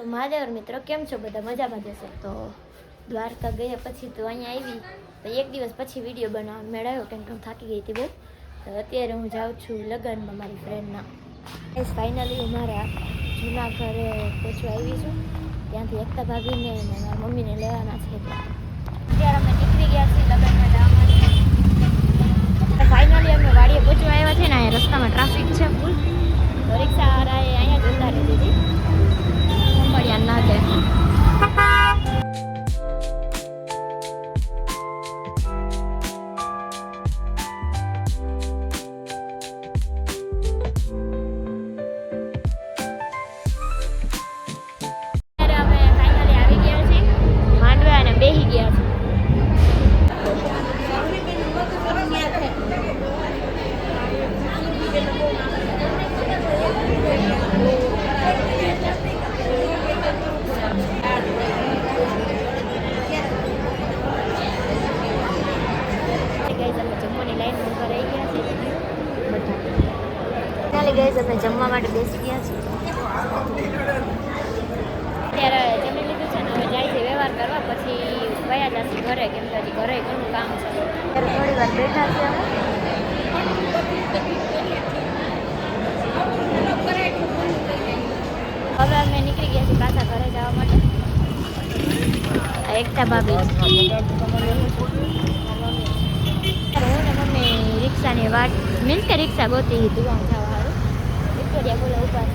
તો મહાદેવર મિત્રો, કેમ છો? બધા મજામાં જશો તો દ્વારકા ગયા પછી તો અહીંયા આવી. તો એક દિવસ પછી વીડિયો બનાવવા મેળવ્યો કેમ કે હું થાકી ગઈ હતી બહુ તો અત્યારે હું જાઉં છું લગ્નમાં મારી ફ્રેન્ડના એસ ફાઇનલી હું મારા જૂના ઘરે પહોંચવા આવી છું. ત્યાંથી એકતા ભાભીને અને મારા મમ્મીને લેવાના છે અત્યારે અમે નીકળી ગયા છીએ લગ્નમાં ફાઇનલી અમે વાડીએ પહોંચવા આવ્યા છે ને, અહીંયા રસ્તામાં ચાલી ગઈ અમે જમવા માટે બેસી ગયા છીએ. અત્યારે જમી લીધું છે ને હવે જાય છે વ્યવહાર કરવા પછી વયા જશે ઘરે કેમ કે હજી ઘરે ઘણું કામ છે. ત્યારે થોડી વાર બેઠા છે અમે. હવે અમે નીકળી ગયા છીએ પાછા ઘરે જવા માટે. એકતા ભાભી હું ને મમ્મી રિક્ષાની વાટ મીન્સ કે રિક્ષા ગોતી દુકાન જવા બોલો ઉપર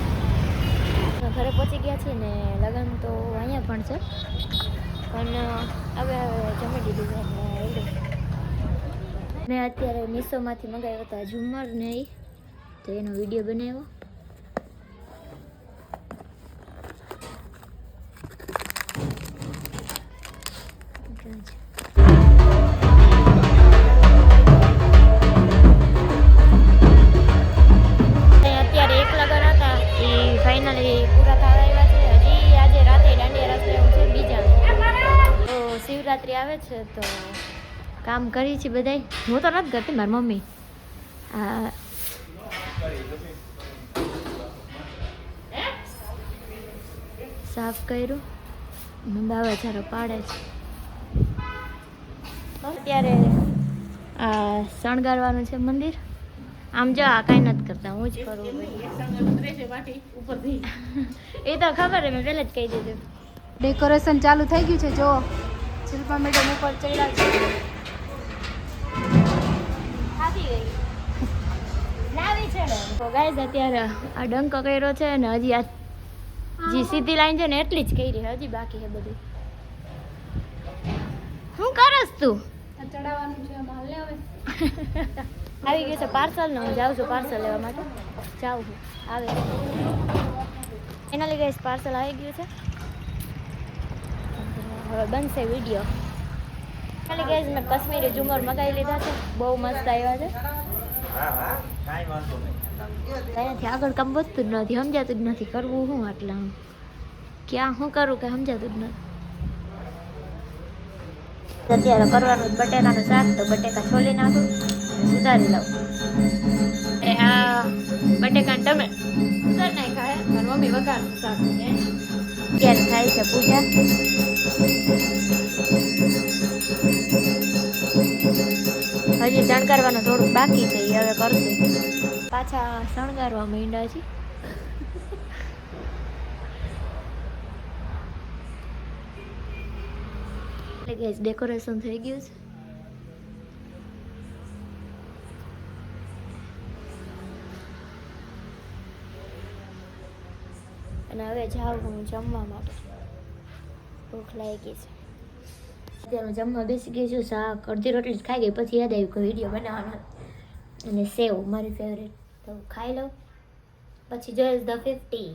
ઘરે પહોંચી ગયા છીએ ને, લગ્ન તો અહીંયા પણ છે. પણ હવે જમી દીધું છે મેં અત્યારે મીશોમાંથી મંગાવ્યો હતા ઝુમર ને એ તો એનો વીડિયો બનાવ્યો. શિવરાત્રિ આવે છે તો કામ કરી છે બધાય. હું તો નથી કરતી, મારી મમ્મી. સાફ કર્યું. બાવા જારો પાડે છે. અત્યારે આ શણગારવાનું છે મંદિર. આમ જો આ કાંઈ નથી કરતા, હું જ કરું. એ તો ખબર હે મેં પહેલાં જ કહી દીધું. ડેકોરેશન ચાલુ થઈ ગયું છે જો શિલ્પા મેડમ ઉપર ચડ્યા છે. ગઈ. તો ગાઈઝ અત્યારે આ ડંકો કર્યો છે ને હજી આ જે સીધી લાઈન છે ને એટલી જ કરી હજી બાકી છે બધી. શું કરસ તું? ચડાવવાનું છે આમાં. હવે. આવી ગયું છે પાર્સલ નો જાઉં છું પાર્સલ લેવા માટે. જાઉં છું. આવે. એના લીધે પાર્સલ આવી ગયું છે. હવે બનશે વીડિયો. ખાલી ગઈ મેં કશ્મીરી ઝુમર મગાવી લીધા છે. બહુ મસ્ત આવ્યા છે. અહીંયાથી આગળ કામ વધતું જ નથી સમજાતું જ નથી કરવું હું આટલા ક્યાં શું કરું કે સમજાતું જ નથી. અત્યારે કરવાનું બટેકાનું શાક તો બટેકા છોલી નાખું સુધારી લઉં. એ આ બટેકા ટમે સુધાર નાખ્યા ખાય મારી મમ્મી વઘાર શાક અત્યારે થાય છે પૂજા. હજી શણગારવાનું થોડુંક બાકી છે હવે કરશે. પાછા શણગારવા માંડ્યા છે. એટલે ગેસ ડેકોરેશન થઈ ગયું છે. અને હવે જાઉં હું જમવા માટે. ભૂખ લાગી છે. અત્યારે જમવા બેસી ગઈ છું શાક અડધી રોટલી ખાઈ ગઈ, પછી યાદ આવ્યું કે વીડિયો બનાવવાનો અને સેવ, મારી ફેવરેટ તો ખાઈ લઉં. પછી જોઈશ ધ ફિફ્ટી